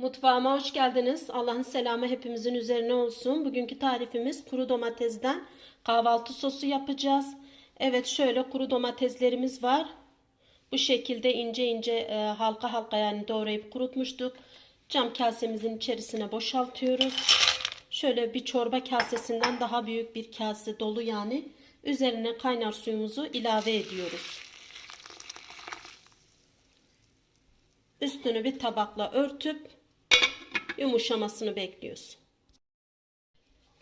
Mutfağıma hoş geldiniz. Allah'ın selamı hepimizin üzerine olsun. Bugünkü tarifimiz kuru domatesden kahvaltı sosu yapacağız. Evet şöyle kuru domateslerimiz var. Bu şekilde ince ince e, halka halka yani doğrayıp kurutmuştuk. Cam kasemizin içerisine boşaltıyoruz. Şöyle bir çorba kasesinden daha büyük bir kase dolu yani. Üzerine kaynar suyumuzu ilave ediyoruz. Üstünü bir tabakla örtüp yumuşamasını bekliyoruz.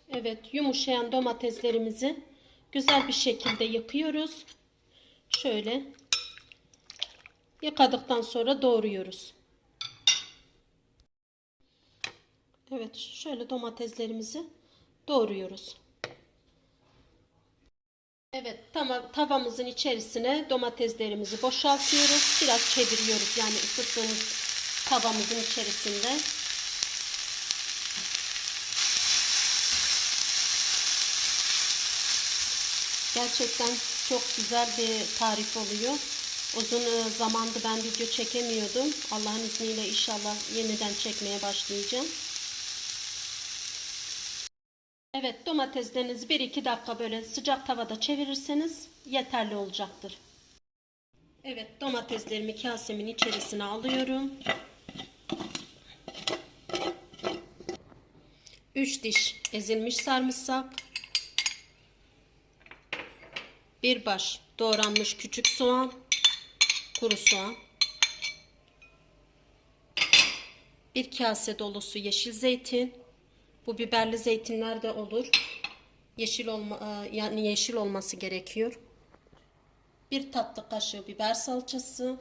Evet yumuşayan domateslerimizi güzel bir şekilde yıkıyoruz. Şöyle yıkadıktan sonra doğruyoruz. Evet şöyle domateslerimizi doğruyoruz. Evet tamam tavamızın içerisine domateslerimizi boşaltıyoruz. Biraz çeviriyoruz yani ısıttığımız tavamızın içerisinde. Gerçekten çok güzel bir tarif oluyor. Uzun e, zamandır ben video çekemiyordum. Allah'ın izniyle inşallah yeniden çekmeye başlayacağım. Evet domateslerinizi 1-2 dakika böyle sıcak tavada çevirirseniz yeterli olacaktır. Evet domateslerimi kasemin içerisine alıyorum. 3 diş ezilmiş sarımsak. Bir baş doğranmış küçük soğan, kuru soğan. Bir kase dolusu yeşil zeytin. Bu biberli zeytinler de olur. Yeşil olma yani yeşil olması gerekiyor. Bir tatlı kaşığı biber salçası.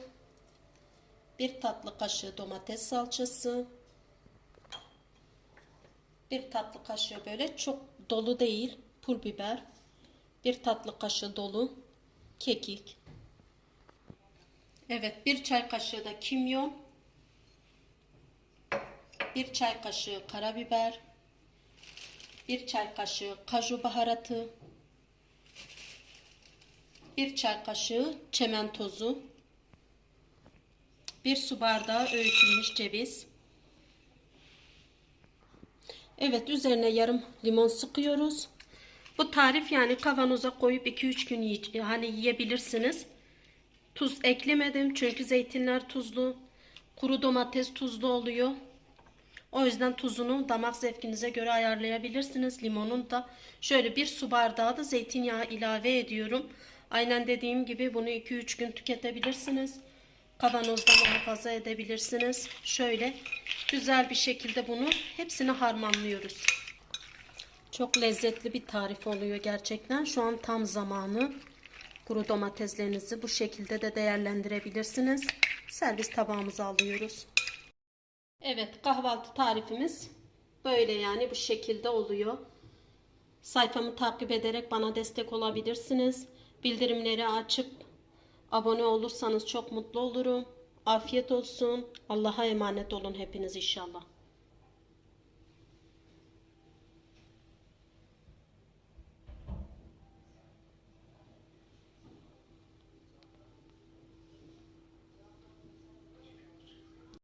Bir tatlı kaşığı domates salçası. Bir tatlı kaşığı böyle çok dolu değil pul biber. Bir tatlı kaşığı dolu kekik. Evet bir çay kaşığı da kimyon. Bir çay kaşığı karabiber. Bir çay kaşığı kaju baharatı. Bir çay kaşığı çemen tozu. Bir su bardağı öğütülmüş ceviz. Evet üzerine yarım limon sıkıyoruz. Bu tarif yani kavanoza koyup 2-3 gün hani yiyebilirsiniz. Tuz eklemedim çünkü zeytinler tuzlu. Kuru domates tuzlu oluyor. O yüzden tuzunu damak zevkinize göre ayarlayabilirsiniz. Limonun da şöyle bir su bardağı da zeytinyağı ilave ediyorum. Aynen dediğim gibi bunu 2-3 gün tüketebilirsiniz. Kavanozda muhafaza edebilirsiniz. Şöyle güzel bir şekilde bunu hepsini harmanlıyoruz. Çok lezzetli bir tarif oluyor gerçekten. Şu an tam zamanı. Kuru domateslerinizi bu şekilde de değerlendirebilirsiniz. Servis tabağımıza alıyoruz. Evet kahvaltı tarifimiz böyle yani bu şekilde oluyor. Sayfamı takip ederek bana destek olabilirsiniz. Bildirimleri açıp abone olursanız çok mutlu olurum. Afiyet olsun. Allah'a emanet olun hepiniz inşallah.